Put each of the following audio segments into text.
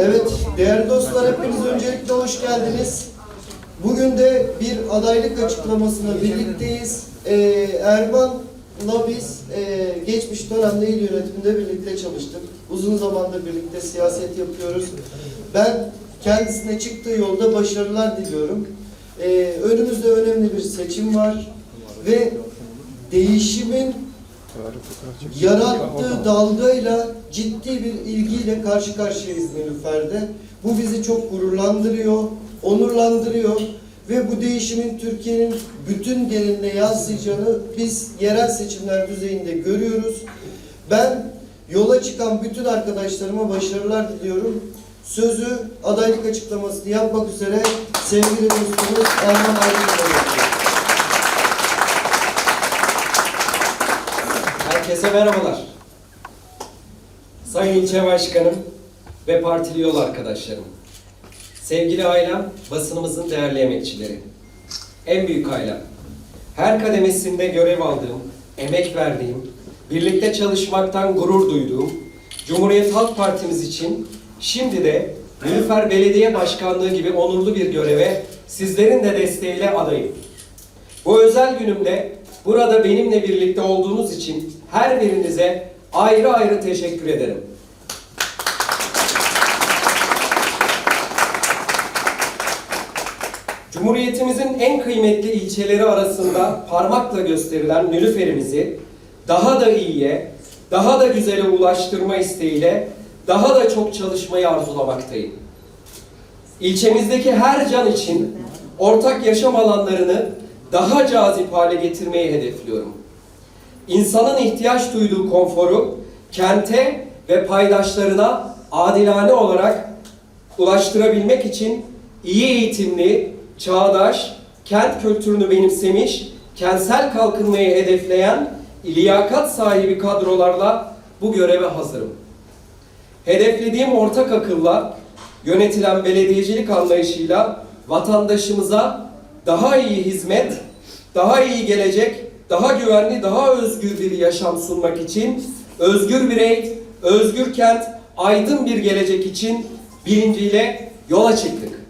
Evet, değerli dostlar hepiniz öncelikle hoş geldiniz. Bugün de bir adaylık açıklamasına birlikteyiz. Ee, Erman'la biz e, geçmiş dönemde il yönetiminde birlikte çalıştık. Uzun zamandır birlikte siyaset yapıyoruz. Ben kendisine çıktığı yolda başarılar diliyorum. Ee, önümüzde önemli bir seçim var ve değişimin yarattığı dalgayla ciddi bir ilgiyle karşı karşıyayız Nilüfer'de. Bu bizi çok gururlandırıyor, onurlandırıyor ve bu değişimin Türkiye'nin bütün geneline yansıyacağını biz yerel seçimler düzeyinde görüyoruz. Ben yola çıkan bütün arkadaşlarıma başarılar diliyorum. Sözü adaylık açıklamasını yapmak üzere sevgili dostumuz Erman Aydın'a Herkese merhabalar. Sayın İlçe Başkanım ve partili yol arkadaşlarım. Sevgili ailem, basınımızın değerli emekçileri. En büyük ailem. Her kademesinde görev aldığım, emek verdiğim, birlikte çalışmaktan gurur duyduğum Cumhuriyet Halk Partimiz için şimdi de Nilüfer Belediye Başkanlığı gibi onurlu bir göreve sizlerin de desteğiyle adayım. Bu özel günümde burada benimle birlikte olduğunuz için her birinize ayrı ayrı teşekkür ederim. Cumhuriyetimizin en kıymetli ilçeleri arasında parmakla gösterilen Nilüfer'imizi daha da iyiye, daha da güzele ulaştırma isteğiyle daha da çok çalışmayı arzulamaktayım. İlçemizdeki her can için ortak yaşam alanlarını daha cazip hale getirmeyi hedefliyorum. İnsanın ihtiyaç duyduğu konforu kente ve paydaşlarına adilane olarak ulaştırabilmek için iyi eğitimli, çağdaş, kent kültürünü benimsemiş, kentsel kalkınmayı hedefleyen liyakat sahibi kadrolarla bu göreve hazırım. Hedeflediğim ortak akılla yönetilen belediyecilik anlayışıyla vatandaşımıza daha iyi hizmet, daha iyi gelecek, daha güvenli, daha özgür bir yaşam sunmak için özgür birey, özgür kent, aydın bir gelecek için bilinciyle yola çıktık.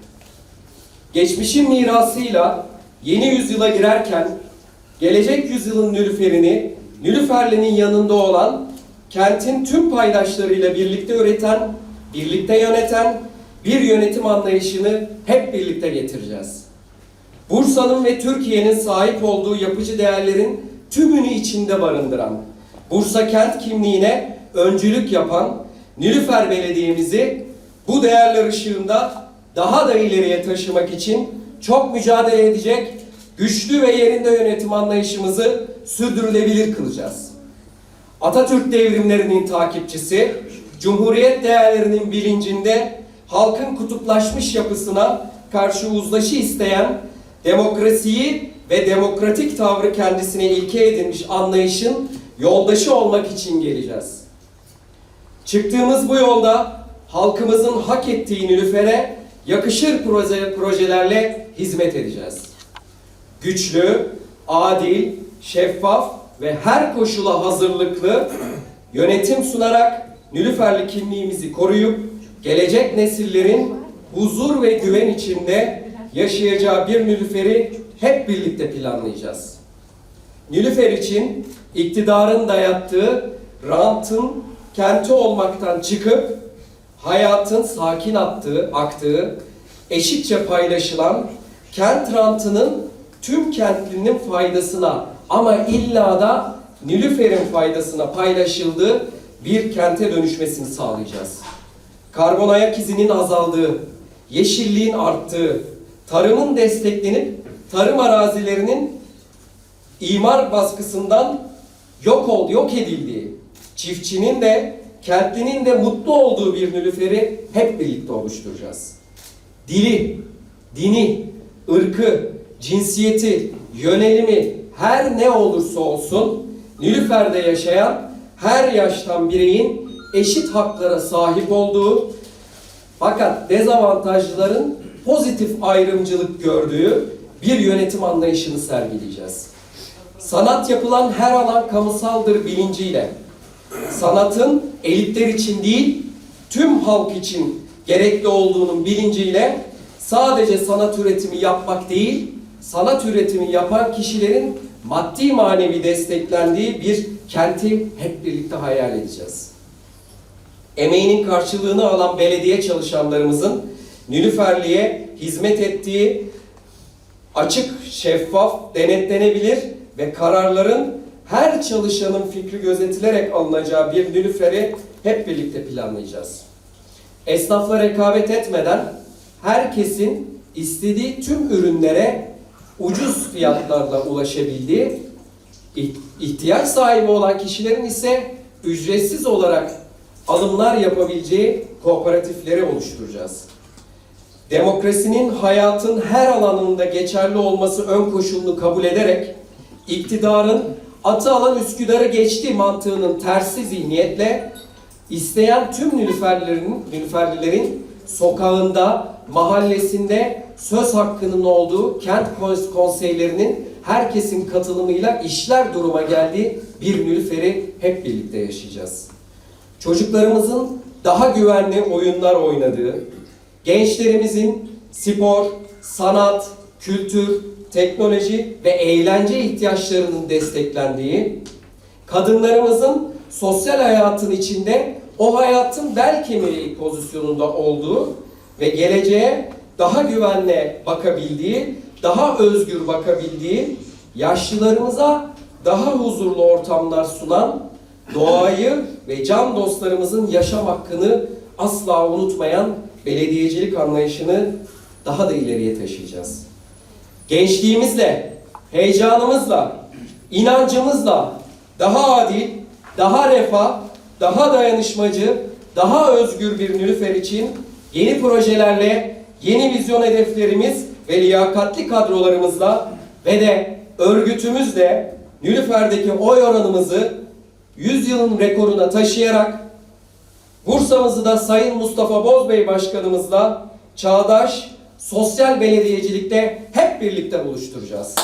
Geçmişin mirasıyla yeni yüzyıla girerken gelecek yüzyılın Nülüfer'ini Nülüferli'nin yanında olan kentin tüm paydaşlarıyla birlikte üreten, birlikte yöneten bir yönetim anlayışını hep birlikte getireceğiz. Bursa'nın ve Türkiye'nin sahip olduğu yapıcı değerlerin tümünü içinde barındıran, Bursa kent kimliğine öncülük yapan Nilüfer Belediye'mizi bu değerler ışığında daha da ileriye taşımak için çok mücadele edecek, güçlü ve yerinde yönetim anlayışımızı sürdürülebilir kılacağız. Atatürk devrimlerinin takipçisi, Cumhuriyet değerlerinin bilincinde halkın kutuplaşmış yapısına karşı uzlaşı isteyen, demokrasiyi ve demokratik tavrı kendisine ilke edinmiş anlayışın yoldaşı olmak için geleceğiz. Çıktığımız bu yolda halkımızın hak ettiği nilüfere yakışır proje, projelerle hizmet edeceğiz. Güçlü, adil, şeffaf ve her koşula hazırlıklı yönetim sunarak Nilüferli kimliğimizi koruyup gelecek nesillerin huzur ve güven içinde yaşayacağı bir Nilüfer'i hep birlikte planlayacağız. Nilüfer için iktidarın dayattığı rantın kenti olmaktan çıkıp hayatın sakin attığı, aktığı, eşitçe paylaşılan kent rantının tüm kentlinin faydasına ama illa da Nilüfer'in faydasına paylaşıldığı bir kente dönüşmesini sağlayacağız. Karbon ayak izinin azaldığı, yeşilliğin arttığı, tarımın desteklenip tarım arazilerinin imar baskısından yok ol, yok edildiği, çiftçinin de kentlinin de mutlu olduğu bir nülüferi hep birlikte oluşturacağız. Dili, dini, ırkı, cinsiyeti, yönelimi her ne olursa olsun Nilüfer'de yaşayan her yaştan bireyin eşit haklara sahip olduğu fakat dezavantajlıların pozitif ayrımcılık gördüğü bir yönetim anlayışını sergileyeceğiz. Sanat yapılan her alan kamusaldır bilinciyle sanatın elitler için değil, tüm halk için gerekli olduğunun bilinciyle sadece sanat üretimi yapmak değil, sanat üretimi yapan kişilerin maddi manevi desteklendiği bir kenti hep birlikte hayal edeceğiz. Emeğinin karşılığını alan belediye çalışanlarımızın Nilüferli'ye hizmet ettiği açık, şeffaf, denetlenebilir ve kararların her çalışanın fikri gözetilerek alınacağı bir Nilüfer'i hep birlikte planlayacağız. Esnafla rekabet etmeden herkesin istediği tüm ürünlere ucuz fiyatlarla ulaşabildiği, ih- ihtiyaç sahibi olan kişilerin ise ücretsiz olarak alımlar yapabileceği kooperatifleri oluşturacağız. Demokrasinin hayatın her alanında geçerli olması ön koşulunu kabul ederek iktidarın atı alan Üsküdar'ı geçti mantığının tersi zihniyetle isteyen tüm nilüferlerin, nilüferlilerin sokağında, mahallesinde söz hakkının olduğu kent kons- konseylerinin herkesin katılımıyla işler duruma geldiği bir nilüferi hep birlikte yaşayacağız. Çocuklarımızın daha güvenli oyunlar oynadığı, gençlerimizin spor, sanat, kültür, teknoloji ve eğlence ihtiyaçlarının desteklendiği, kadınlarımızın sosyal hayatın içinde o hayatın bel kemiği pozisyonunda olduğu ve geleceğe daha güvenle bakabildiği, daha özgür bakabildiği, yaşlılarımıza daha huzurlu ortamlar sunan, doğayı ve can dostlarımızın yaşam hakkını asla unutmayan belediyecilik anlayışını daha da ileriye taşıyacağız. Gençliğimizle, heyecanımızla, inancımızla daha adil, daha refah, daha dayanışmacı, daha özgür bir Nilüfer için yeni projelerle, yeni vizyon hedeflerimiz ve liyakatli kadrolarımızla ve de örgütümüzle Nilüfer'deki oy oranımızı 100 yılın rekoruna taşıyarak Bursa'mızı da Sayın Mustafa Bozbey Başkanımızla çağdaş sosyal belediyecilikte hep birlikte buluşturacağız.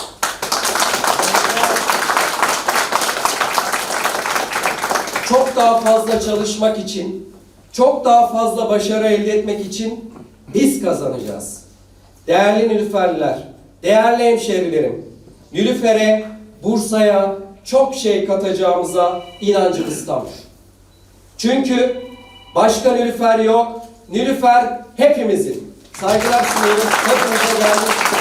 Çok daha fazla çalışmak için, çok daha fazla başarı elde etmek için biz kazanacağız. Değerli Nilüferliler, değerli hemşerilerim, Nilüfer'e, Bursa'ya çok şey katacağımıza inancımız tam. Çünkü başka Nilüfer yok, Nilüfer hepimizin. Saygılar sunuyoruz. Hepinize için